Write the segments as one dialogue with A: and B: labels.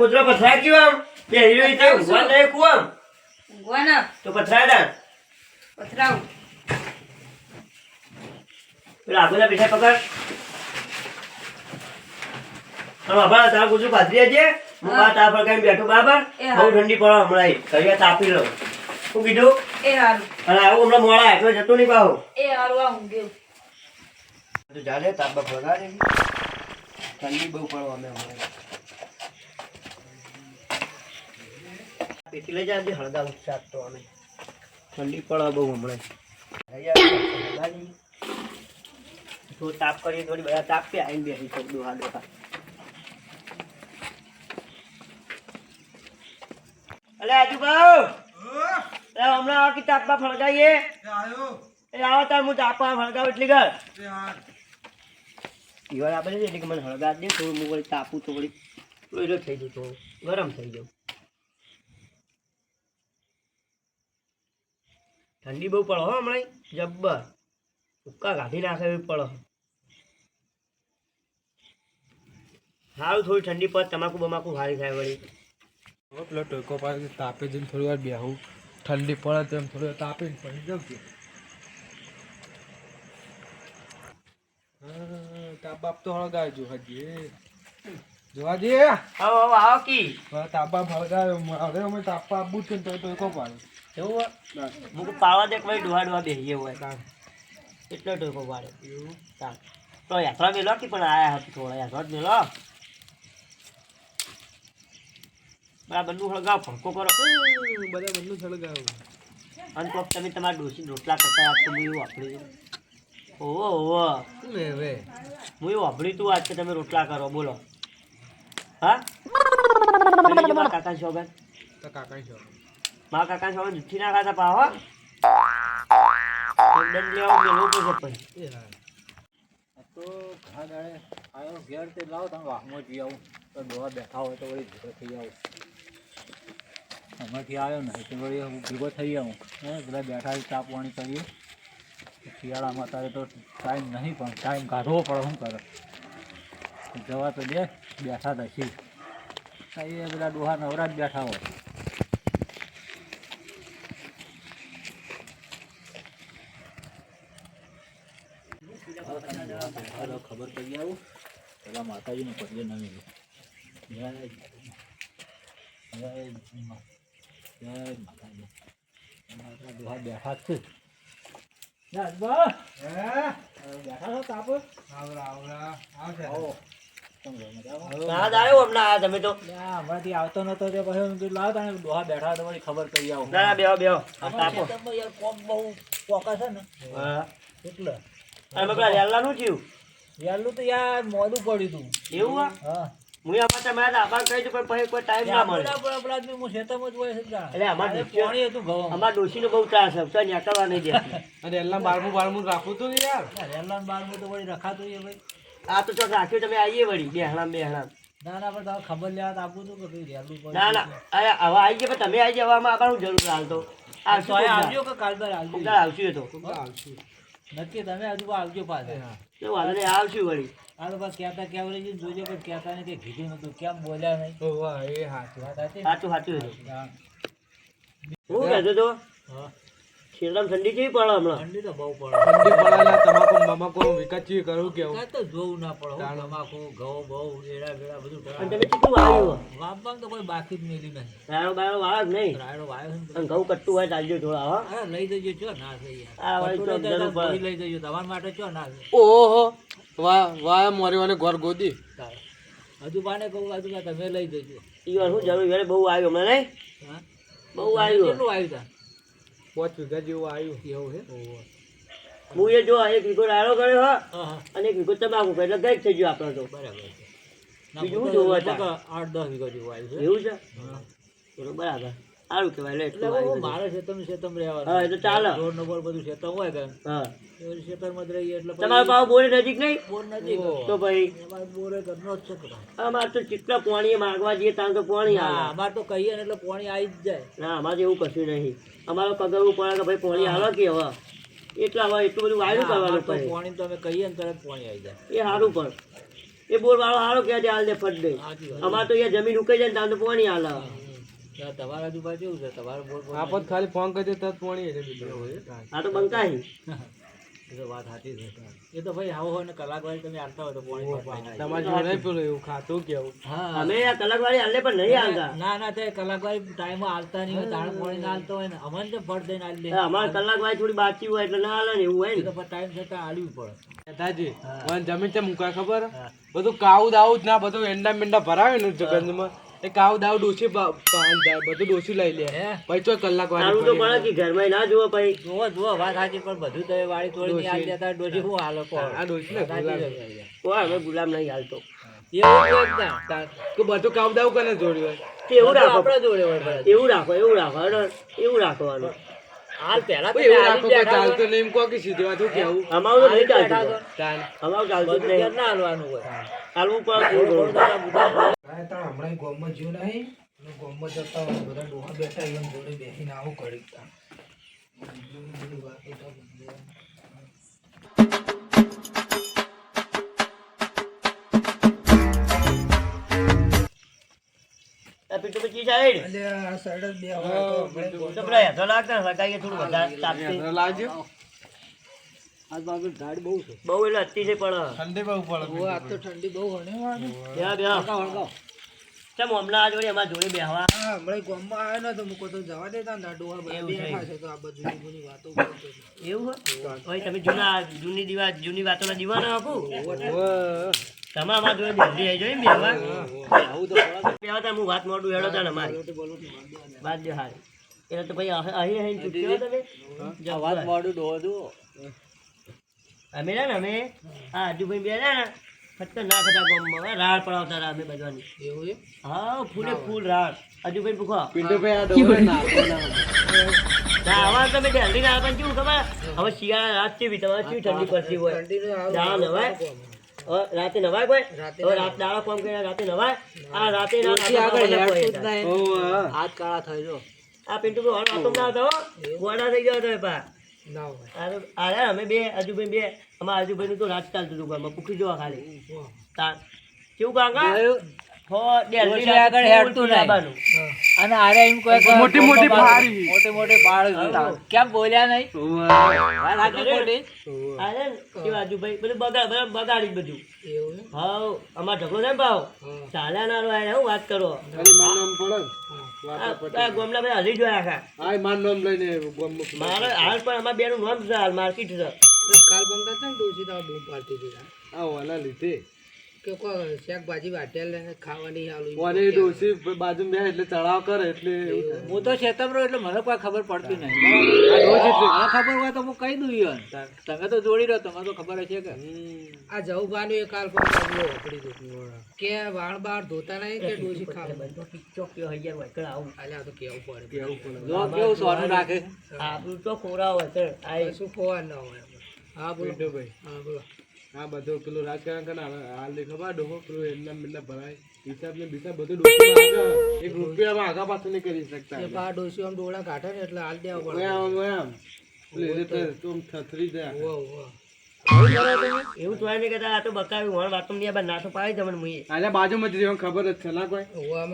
A: ગોદરો પથરાય ગયો આમ? બે હીરો ઈતે ઊંઘવા નહીં કુ આમ?
B: ઊંઘવાના?
A: તો પથરાય દા
B: પથરાવ.
A: પેલા આગળના પીછા પકડ. બાબા તારા ગોદરું પાથરી છે હું બા તા પર કઈ બેઠો
B: બાબા
A: બહુ ઠંડી પડે હમણાં કરિયા તાપી લો. શું કીધું?
B: એ હારું.
A: અને આવું હમણાં મોડા એટલે જતો નહીં પાહો.
B: એ હારું આ ઊંઘ્યું
A: તું જાને તાપા ફગાડે ઠંડી બહુ પડવા અમે હમણાં. પેટી લઈ જાય હળદા શાક તો અમે. ઠંડી પડે બહુ હમણાં. જો થોડું તાપ કરીએ થોડી બધા તાપ પે આવીને બેસી થોડું ડોહા ડોહા અલે આજુબાઉ હમણાં આવો કે તાપમાં ફળગાઈએ એ આવો તાર હું તાપમાં ફળગાવું એટલી ઘર. ઈવર આપે છે એટલે કે મને હળગા દે થોડું હું તાપું વળી લોહીલો થઈ જતો ગરમ થઈ જાઉં ઠંડી બહુ પડે હો હમણાં જબ્બર. ઉક્કા કાઢી નાખે એવી પડે. સારું થોડી ઠંડી પડે તમાકુ બમાકુ સારી થાય વળી.
C: પેલો ટોકો પાસે તાપે જઈને થોડી વાર બેહું. ઠંડી પડે તો એમ થોડી વાર તાપે પડી જવું તાપ બાપ તો હળગાવજો હજી જોવા જઈએ
A: આવો આવો આવો કી.
C: તાપ બાપ હળગાવ્યો હવે અમે તાપવા આપવું છે તો ટોકો પાડે.
A: એવું હોય? મૂક પાવા દે ભાઈ ડોહા ડોહા બેસીએ હોય એટલો ટોકો પાડે.
C: એવું?
A: ચાલ. તો યાત્રા મેલો કે પણ આયા હતા થોડા યાત્રા જ મેલો. બરાબરનું હળગાવ ફડકો કરો.
C: બધા બંને સળગાવ
A: અને કોક તમે તમારા ડોસી રોટલા કરતા આજ હું એવું વાપરી ઓહો ઓહો.
C: શું હવે?
A: હું એવું વાપરી તું આજ કે તમે રોટલા કરો બોલો. હા? કાકા શોભન
C: તો કાકા છો
A: મારા કાકા છોડો જુઠ્ઠી ના ખાતા પાહો દંડ લેવા મેળવું પડશે પછી
C: તો દાડે આવ્યો ઘેર તે લાવો, તમે વાહમાં જઈ આવું. તો દોવા બેઠા હોય તો વળી ભેગો થઈ આવું. હમણાંથી આવ્યો ને, એટલે વળી હું ભેગો થઈ આવું. હે, બધા બેઠા ચા પાણી કરીએ. શિયાળામાં તારે તો ટાઈમ નહીં, પણ ટાઈમ કાઢવો પડે, શું કરે? જવા તો દે, બેઠા હતા છીએ એ બધા ડોહા નવરા જ બેઠા હોય હાલો ખબર પડી આવું પેલા માતાજીને પગે નમી જય જય મા- જય માતાજી અમારા દોહા બેઠા જ છે રાજભા બેઠા છો તાપ આવો કેમ છો, મજામાં?
A: ના આવ્યો હમણાં આ તમે તો
C: લ્યા, હમણાંથી આવતો નતો તે પછી મેં કીધું લાવ તને દોહા બેઠા તો વળી ખબર કરી આવું
A: ના બે બેહો બેહો આ
C: અમારા
A: તાપો
C: ખેતરમાં યાર કોમ બહુ પોકા છે ને
A: હા
C: એટલે
A: અને પેલા રેલાનું થયું
C: વહેલું તો યાર મોડું પડ્યું તું.
A: એવું
C: હા.
A: હું આમાં તમારા આભાર કહી દઉં પણ પછી કોઈ ટાઈમ ના મળે.
C: આપણા આપણા આદમી હું ખેતરમાં જ હોય
A: એટલે અમાર
C: પાણી હતું ઘઉં
A: અમારા ડોશીનો બહુ ત્રાસ છે તો નહીં દે
C: અને એલા બારમું બારમું રાખવું તું યાર? રેલાન બારમું તો વળી રખાતું છે ભાઈ.
A: આ તો ચોક રાખ્યું તમે આવીએ વળી બેહણામ બેહણામ.
C: ના ના પણ ખબર લેવા આપું તું કે ભાઈ રેલું પડ્યું
A: ના ના અરે હવે આવી ગયા તમે આવી જવામાં આભાર જરૂર હાલતો. આ
C: તો
A: આવશું
C: અહીં
A: કોક
C: આવજો કે કાલ બાર આવજો
A: આવશું એ તો.
C: નક્કી તમે હજુ આવજો પાછા.
A: તો વાંધો નહીં આવશું વળી.
C: આ લોકો પાછા કહેતા કેવું રહી જોજો પણ કહેતા ને કે કીધું નતું કેમ બોલ્યા નહીં? એ વાત હતી ને?
A: સાચું સાચું. એ તો
C: હા.
A: હું કહેતો તો
C: હા.
A: શેરડામાં ઠંડી કેવી પડે હમણાં?
C: ઠંડી તો બહુ પડે.
D: ઠંડી પડેલા તમાકુ બમાકુ વિકચી કરું કેવું
C: કાંઈ તો જોવું ના પડે હું તમાકુ ઘઉં બહુ એડા વેડા બધું
A: અને. તમે કેટલું વાવ્યું
C: વાવવામાં તો કોઈ બાકી જ મેલી નહીં.
A: રાયડો બાયડો વાળા જ નહીં?
C: રાયડો વાવ્યો
A: અને ઘઉં કટ્ટું હોય ચાલજો થોડા હા.
C: અરે લઈ જજો છો ના થઈ
A: આ વળી તો જરૂર
C: લઈ જજો તમારા માટે છો ના
D: ઓહો વાહ વાહ મોરી વાને ઘર ગોદી.
C: હજુ બાને કહું હજુ તમે લઈ જજો.
A: ઈ વાર શું જરૂર યાર બહુ આવ્યું મને
C: હા?
A: બહુ આવ્યું.
C: કેટલું આવ્યું તા?
D: પાંચ વીઘા જેવું આવ્યું.
C: એવું છે?
A: હું એ જો એક વીઘો રાયડો કર્યો હા અને એક વીઘો તમાકુ કર્યો. એટલે ગઈ થઈ ગયો આપણે તો.
C: બરાબર
A: બીજું જોવા
C: આઠ દસ વીઘા જેવું આવ્યું છે.
A: એવું છે? બરાબર. સારું કહેવાય લે
C: એટલે
A: એટલું
C: મારે ખેતરનું શેતમ રહેવાનું
A: હા, એ તો ચાલે.
C: રોડ નંબર બધું શેતમ હોય કે?
A: હા.
C: ખેતરમાં જ રહીએ એટલે
A: તમારો ભાવ બોર નજીક નહીં?
C: બોર નજીક.
A: તો ભાઈ
C: અમારે બોરે ઘરનો જ છે
A: અમારે તો કેટલા પાણી માગવા જઈએ ત્યાં તો પાણી
C: હા,
A: આવે.
C: અમારે તો કહીએ ને એટલે પાણી આવી જ જાય.
A: ના અમારે એવું કશું નહીં. અમારે પગરવું પડે કે ભાઈ પાણી આવે કે હવે? એટલા હવે એટલું બધું વાયરું કરવાનું પડે
C: પાણી તો અમે કહીએ ને તરત પાણી આવી જાય.
A: એ સારું પણ. એ બોર વાળો કહે છે હાલ દે. ફટ દે અમારે તો અહીંયા જમીન ઉકાઈ જાય ને ત્યાં તો પાણી હાલે
C: તમારા આજુબાજુ કેવું છે? તમારે બોર બોર
D: આપત ખાલી ફોન કરી દે તરત પોણી એટલે બીજું
A: આ તો બંકાઈ.
C: એ તો વાત સાચી છે. એ તો ભાઈ આવો હોય ને કલાક તમે આવતા હોય તો પાણી પટવાઈ
D: તમારે જોડે નહીં પેલું એવું ખાતું કેવું
C: હા.
A: અમે આ કલાક વાળી પણ નહીં હાલતા.
C: ના ના તે કલાક ટાઈમ હાલતા નહીં હોય તાણ પાણી ના હોય ને. અમને તો ફટ દઈને દે
A: અમારે થોડી બાકી હોય એટલે ના હાલે ને એવું હોય ને.
C: તો ટાઈમ છતાં હાલવું પડે.
D: નેતાજી મને જમીન છે મુકા ખબર? બધું કાવું દાવું જ ના બધું એંડા મેંડા ભરાવે ને જગનમાં. એ કાવ દાવ ડોસી બધું ડોસી લઈ લે.
C: હે?
D: પછી તો કલાક
A: વાર તો પડે કે ઘરમાં ના જુઓ પછી
C: જુઓ જુઓ વાત સાચી પણ બધું તો એ વાળી તોડી આ દેતા ડોસી હું હાલો કો
D: આ ડોસી ને
A: ગુલામ. ઓ. ગુલામ નહીં હાલતો.
C: એવું
D: તો બધું કામ દાવ કને જોડ્યું
A: એવું રાખો?
C: આપણે જોડે હોય
A: એવું રાખો એવું રાખો એવું રાખવાનું.
C: હાલ પહેલા તો
D: રાખો નહીં એમ કે સીધી વાત કેવું
A: અમારું તો નહીં ચાલતું.
D: તાન.
A: અમારું ચાલતું જ
C: બધું
A: નહીં.
C: ઘેર ના હાલવાનું હોય.
A: હાલવું પડે
C: થોડું
A: થોડું
C: થોડું તારા
E: હમણાં ગોમમાં જ્યું નહીં. અને ગોમમાં જતા હોય બધા ડોહા બેઠા એમ જોડે બેસીને આવું કરી
A: આ પીટુ પછી સાઈડ
E: એટલે સાઈડ જ બે તો હમણાં
A: પેલા હેઠો લાગતા ને થોડું વધારે તાપથી
D: લાવજો
C: આજ બાજુ ઝાડ બહુ છે.
A: બહુ એટલે અતિશય પડે
D: ઠંડી બહુ પડે
E: આ તો ઠંડી બહુ ઘણી વાર ને.
A: બેહા બેહા
C: હળગાવ, હળગાવ.
A: ચમ હમણાં જોડે અમારા જોડે બેહવા.
E: હમણાં ગોમમાં આવ્યો ને તો મૂકો તો જવા દેતા ને આ ડોહા બધા બેઠા છે તો આ બધું જૂની વાતો
A: એવું હોય ભાઈ તમે જૂના જૂની દીવા જૂની વાતોના દીવાના આપું. તમે અમારા જોડે બેસી આવી જોઈએ બેહવા.
C: આવું તો પડે.
A: તા હું વાત મોડું હેડો તા અમારી. વાત બે હારી. એટલે તો ભાઈ અહીં અહીં ચૂક્યો તમે?
C: આ વાત મોડું ડોહો.
A: અમે ને અમે હા હજુભાઈ બે ને ફટકર ના થતા ગામમાં રાડ પડાવતા રહ્યા અમે બધાની.
E: એવું
A: હા ફૂલે ફૂલ રાડ અજુભાઈ પૂછો.
D: પિન્ટુભાઈ આ ડોહો ના
A: ના આવા તમે જલ્દી ના પણ કેવું ખબર? હવે શિયાળા રાત છે તમારે કેવી ઠંડી પડતી હોય. હવે. રાતે નવાય કોઈ? રાત દાડા કોમ કરીને રાતે નવાય? આ રાતે ના
C: હાથ કાળા થઈ જો
A: આ પિન્ટુ ભાઈ હળ આતો ના હતો ગોડા થઈ ગયો હતો પા
E: ના
A: અમે બે હજુભાઈ બે. અમારા હજુભાઈ તો રાત ચાલતું હતું ઘરમાં પૂકી જોવા ખાલી. તાર. કેવું કાકા?
C: આગળ હેડતું અને આરે એમ
D: મોટી મોટી ફારી.
C: મોટી મોટી બાળ કેમ બોલ્યા નહીં? વાત સાચી ખોટી?
A: આ છે ને કેવા હજુભાઈ બધું બગાડ બગાડી બધું.
E: એવું છે
A: અમાર ઢગલો છે ને ભાવ? ચાલ્યા ના હું વાત કરો?
D: ખાલી નામ ને.
A: આ આ ગામના બધા હલી જોયા આખા
D: માર નામ લઈને
A: મારે હાલ પણ અમારા બેનું નામ છે હાલ માર્કેટ છે.
E: કાલ બંગા છે ને ડોસી તો બૂમ પાડતી હતી
D: આ ઓલા લીધે.
E: કે કોઈ શાકભાજી વાટેલ ખાવાની આલું
D: ડોસી બાજુ બે એટલે ચડાવ કરે એટલે
C: હું તો શેતમ રહ્યો એટલે મને કોઈ ખબર પડતી નહીં. આ ખબર હોય તો હું કહી દઉં યાર તમે તો જોડી રહ્યો તમે તો ખબર હશે કે.
E: આ જવુભાનું એ કાલ દીધું કે વાળ બાર ધોતા નહીં કે ડોસી ખાવા?
A: આવું.
E: અલ્યા તો કેવું પડે.
D: કેવું પડે?
C: જો કેવું સોનું રાખે?
A: આપણું તો ખોરા હોય આ
E: શું ખોવા ના હોય. હા બોલો.
D: ભાઈ.
E: હા બોલો.
D: આ બધું પેલું રાજકારણ કરે હાલ દેખો ડોહો પેલું એમના મેમના ભરાય હિસાબ ને બિસાબ બધું એક રૂપિયામાં આગા પાછું નહીં કરી શકતા.
E: એ પા ડોસી આમ ડોળા કાઢે ને એટલે હાલ દેવા પડે.
D: આમ, આમ. પેલી તું થથરી.
A: એવું તો નહીં કહેતા આ તો બકાવી વણ વાતો નહીં આ ના તો પાડી તમને
D: આલે બાજુમાં જ ખબર જ છે. ના કોઈ.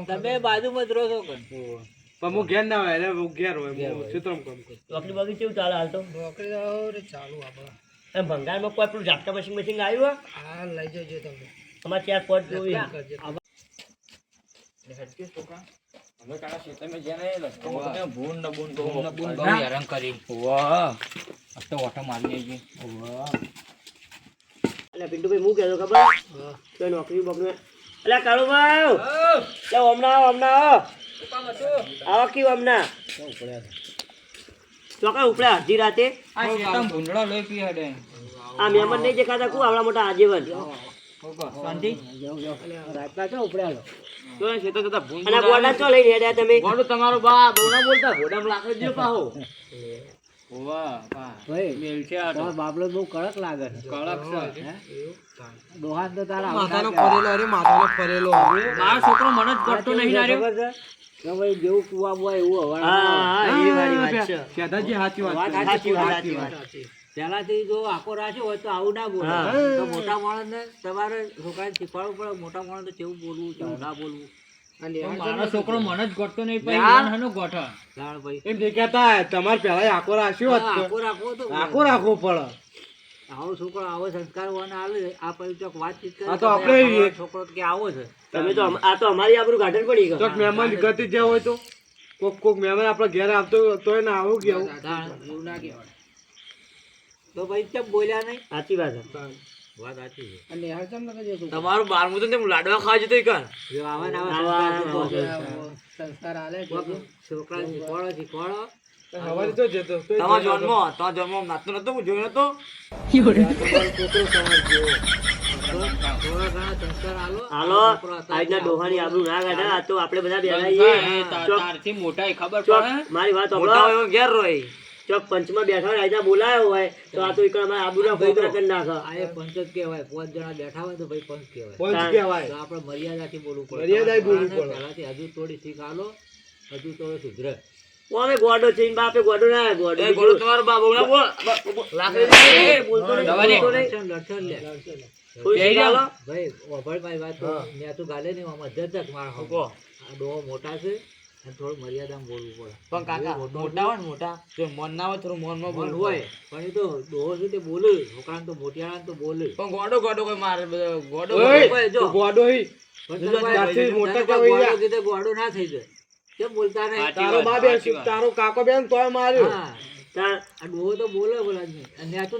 C: તમે બાજુમાં જ રહો છો કે
D: પણ હું ઘેર ના હોય એટલે હું ઘેર હોય હું ચિત્રમ કામ કરું.
A: તો આપણી બાકી કેવું ચાલે હાલ તો?
E: નોકરી ચાલુ આપણા
A: એમ ભંગારમાં કોઈ પેલું ઝાટકા મશીન મશીન આવ્યું
E: હા લઈ જજો તમે.
A: અમારે ચાર પોટ જોઈ પિન્ટુભાઈ હું કહેતો ખબર? નોકરી બોકરી એટલે કાળુ ભાઈ! હમણાં હમણાં આવો હમણાં આવો ઉપડે કેવું હમણાં ચોકા ઉપડ્યા અડધી રાતે આ મહેમાન નહીં દેખાતા કુ? આવડા મોટા આજીવન.
C: રાતના ચો ઉપડ્યા
A: અને ગોડા ચો લઈને હેડ્યા તમે?
C: તમારો બા બહુ ના બોલતા ઘોડામાં લાકડી દો પાહો. ભાઈ બહુ કડક લાગે કડક છે. દોહાન તો તારા
D: માથાનો ફરેલો અરે માથાનો ફરેલો.
C: આ છોકરો મને જ કરતો નહીં ખબર છે જેવું કુવા બુવા એવું હવા
A: હા હા એ વાળી વાત છે.
D: કેદાજી સાચી વાત
C: વાત
A: સાચી વાત સાચી વાત
C: પહેલાથી જો આખો રાખ્યો હોય તો આવું ના બોલે. તો મોટા માણસને તમારે છોકરાને શીખવાડવું પડે મોટા માણસ તો કેવું બોલવું કેવું ના બોલવું.
E: મારો છોકરો મને જ ગોઠતો નહીં ગોઠા
D: દેખાતા તમારે પહેલા આખો રાખ્યો
C: આખો રાખવો તો
D: આખો રાખવો પડે.
C: આવો છોકરો આવો સંસ્કાર વાળાને આલે આ પછી ચોક વાતચીત કરે
D: તો આપણે
C: છોકરો કે આવો છે.
A: તમે તો આ તો અમારી આબરૂ ગાર્ડન પડી ગયો.
D: તો મહેમાન ગતિ જ્યાં હોય તો? કોક કોક મહેમાન આપણા ઘેર આવતો તોય ના આવું
C: જાણ, ના કહેવાય. તો ભાઈ કેમ બોલ્યા નહીં?
A: સાચી વાત છે.
C: વાત સાચી છે.
E: અને ચમ
C: તમારું બારમું તો તેમ લાડવા ખાવા જતો કર જો આવા આવા
A: આવા
C: સંસ્કાર
A: ને
C: શીખવો.
E: સંસ્કાર આલે છે.
C: શીખવાડો શીખવાડો.
D: સવારે તો જતો
C: તમારો જન્મ તમારો જન્મ નાતો નતો હું જોયો નતો?
A: હાલો
C: છોકરો
A: આ ડોહાની આબરૂ ના કાઢે તો આપણે બધા બેઠા
E: તારથી મોટા ખબર પડે
A: મારી વાત સાંભળો.
C: ઘેર રોય.
A: ચોક પંચમાં બેઠા હોય રાજા બોલાયો હોય તો આ તો એક અમારા આબરૂના ખોખરા કરી નાખે.
C: આ એ પંચ જ કહેવાય. પાંચ જણા બેઠા હોય તો ભાઈ પંચ કહેવાય.
D: પંચ. કહેવાય
C: તો આપણે મર્યાદાથી બોલવું પડે.
D: મર્યાદાએ બોલવું પડે.
C: પહેલાથી હજુ થોડી શીખ આલો હજુ થોડો સુધરે.
A: અમે ગોડો છે બાપે ગોડો ના ગોડો
C: ગોડો તમારો બાબુ ના બોલ.
A: એ બોલતો નહીં,
C: લડશન લે? ભાઈ ઓભળ વાત મેં તો ગાલે નહીં આમાં જજ જજ મારા હકો આ ડોહો મોટા છે અને થોડું મર્યાદામાં બોલવું પડે.
F: પણ કાકા મોટા હોય ને મોટા જો મન ના હોય થોડું મનમાં બોલવું
C: હોય પણ એ તો ડોહો છે તે બોલે છોકરાને તો મોટિયાળાને તો બોલે.
F: પણ ગોડો ગોડો કોઈ મારે ગોડો
C: જો.
D: ગોડો હી. મોટા
C: ગોળો ના થઈ જાય. કેમ બોલતા નહીં?
D: તારો કાકો બેન તોય માર્યો.
C: હા.
A: તાર
C: આ ડોહો તો બોલે બોલા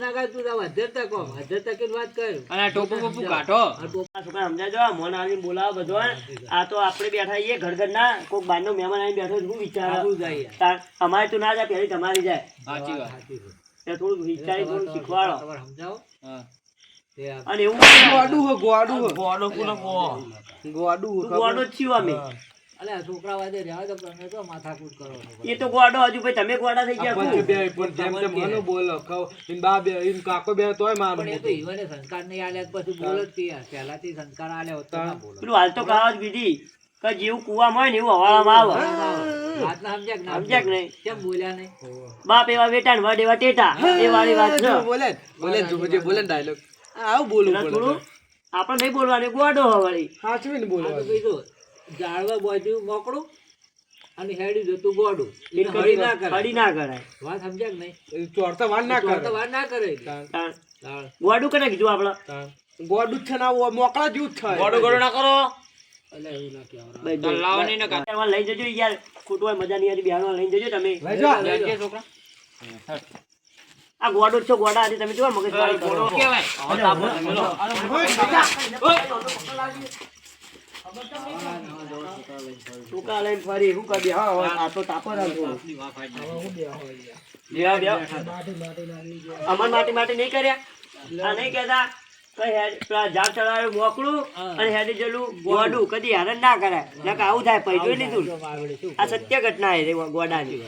C: ના કાઢ તું તાર હજાર ટકો હજાર ટકે વાત કર?
E: અને આ ટોપુ બોપુ કાઢો.
C: આ ટોપ
A: છોકરા સમજાજો મોન આવીને બોલાવો બધો આ તો આપણે બેઠા છીએ ઘર ઘર ના કોઈક બહારનો મહેમાન આવીને બેઠો હું વિચાર?
C: જાય.
A: તાર અમારે તો ના જાય પહેલી તમારી જાય.
E: સાચી વાત.
C: સાચી
A: થોડું વિચારી થોડું શીખવાડો.
C: તમારે સમજાવો?
A: અને એવું.
D: ગોડું હો ગોડું
F: ગોડો કોને
D: ગોડું?
A: છીએ અમે.
C: અલે છોકરા વાદે રહેવા તો તમે તો માથાકૂટ કરો
A: એ તો ગોડો હજુ ભાઈ તમે ગોડા થઈ ગયા
D: પંચ બે પણ જેમ તેમ મને બોલો કહો એમ બા બે એમ કાકો બે તોય મારું
C: પણ એ તો ઈવને સંસ્કાર નહીં આલ્યા પછી બોલે જ તે પહેલાથી સંસ્કાર આલ્યા હોત ના બોલે.
A: પેલું હાલ તો કહાવત કીધી કે જેવું કુવામાં હોય ને એવું હવાળામાં આવે.
C: વાત ના સમજ્યા ના
A: સમજ્યા નહીં?
C: કેમ બોલ્યા નહીં?
A: બાપ એવા બેટા ને વડ એવા ટેટા. એ વાળી વાત છે
D: બોલે બોલે જે બોલે ડાયલોગ આવું બોલું
A: એટલે થોડું આપણે નહીં બોલવાનું ગોડો હવાળી. વળી
D: સાચવી ને
C: આ તો
D: બોલવાનું
C: ઝાડવા બાજુ મોકળું અને હેડી જતું ગોડું. હળી ના
A: હળી ના કરાય.
C: વાત સમજ્યા કે નહીં?
D: ચોરતા વાર ના કરે
C: તો વાત ના કરે.
A: ગોડું કને કીધું આપણે
D: ગોડું છે ને મોકળા જેવું જ થાય.
F: ગોડું ગોડું ના કરો.
A: લઈ જજો યાર. ખોટું હોય મજા નહીં આવતી બિહારમાં લઈ જજો તમે.
E: છોકરા.
A: આ ગોડો છો ગોડા આજે તમે જોવા મગજ
F: કેવાય.
A: ટૂંકા લઈને ફરી શું કરી હા આ તો તાપો જ આવતો. બેહો, બેહો. અમર માટી માટી નહીં કર્યા આ નહીં કહેતા કઈ હેડ પેલા ઝાડ ચડાવ્યું મોકળું અને હેડી જેલું ગોડું કદી હેરાન ના કરાય નકર આવું થાય પછી લીધું ને? આ સત્ય ઘટના છે ગોડાની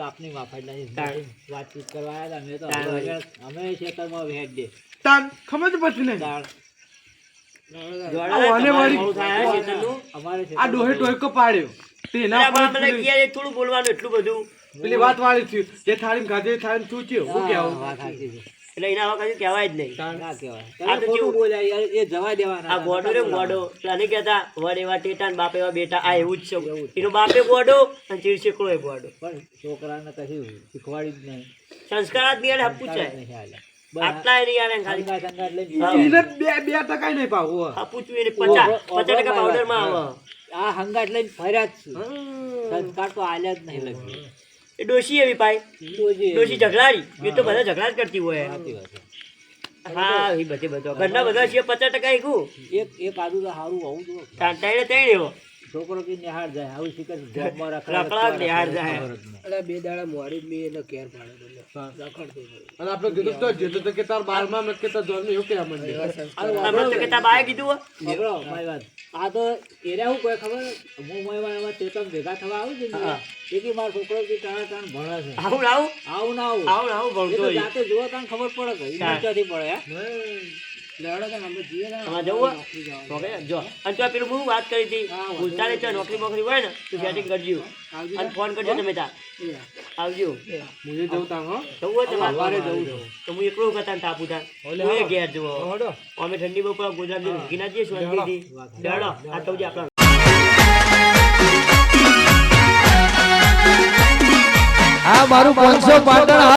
C: આપની વાફાઈ વાતચીત કરવા આવ્યા અમે તો અમે ખેતરમાં વેચ દે
D: તાન ખબર જ નહીં
C: તાણ.
A: ગોડા
D: આવું આને
A: તમારે
D: વળી-
A: મોડું થાય હે શેતાનનું.
C: અમારે
D: આ ડોહે ટોયકો પાડ્યો. તેના પર
A: મને
D: પેલી-
A: કહે છે થોડું બોલવાનું એટલું બધું.
D: પેલી વાત વાળી થયું. જે થાળી ગાજે થાળી ચૂચ્યું હું કેવું?
C: વાત સાચી છે.
A: એટલે એના હવે કહેવાય જ નહીં.
C: ના કહેવાય.
A: આ તો કેવું?
C: બોલ્યા એ જવા દેવાના
A: આ ગોડો રે ગોડો. પેલા કહેતા વડ એવા ટેટા બાપ એવા બેટા આ એવું જ છે. એનો બાપે ગોડો અને ચીડશીકડો એ ગોડો.
C: પણ છોકરાને કશું શીખવાડી જ નહીં.
A: સંસ્કાર જ નહીં
C: હાલે.
A: આટલા ખાલી.
D: બે બે ટકા નહીં પાવું
A: આ પૂછ્યું પચાસ પચાસ ટકા પાવડરમાં આવે.
C: આ હંગાટ લઈને ફર્યા જ છું. સંસ્કાર તો આલ્યા જ નહીં લગી
A: એ ડોશી એવી પાઈ ડોશી. ઝઘડાડી એ તો બધા ઝઘડા જ કરતી હોય. હા એ બધે બધો. ઘરના બધા છે પચાસ ટકા એકું
C: એક એ આદુ તો સારું હોવું જોઈએ
A: એવો
C: છોકરો કે નિહાળ જાય આવું શીખે
A: રખડા નિહાળ
E: બે દાડા મોડી મેં એને કેર હતો.
D: અને આપણે કીધું તો જેતો તો કે તાર બારમાં મત કે ધોરણ એવું કહેવા માંડ્યું.
A: અમે તો કહેતા બાએ કીધું હો.
C: મારી વાત. આ તો ખબર? હું ચેતન ભેગા થવા આવું છું ને એ મારો છોકરો કે ત્રણ ત્રણ ભણે છે.
A: આવું આવું?
C: આવું ના આવું.
A: આવું ભણતો
C: જાતે જોવા તને ખબર પડે કે ઈ
A: હા.
C: પડે
A: જો. અને તો પેલું હું વાત કરી હતી? ભૂલતા નહીં નોકરી બોકરી હોય ને તું સેટિંગ કરજો. અને ફોન કરજો તમે તાર આવજો.
D: હું? હો?
A: જવું તો હું એકલો કરતા ને તાપુ તાર હું ઘેર જુઓ. અમે ઠંડી બપોર ગુજરાત મૂકી ના જઈએ શાંતિથી ડળો આ કહું આપણા.
G: આ મારું પાંચસો પાટણ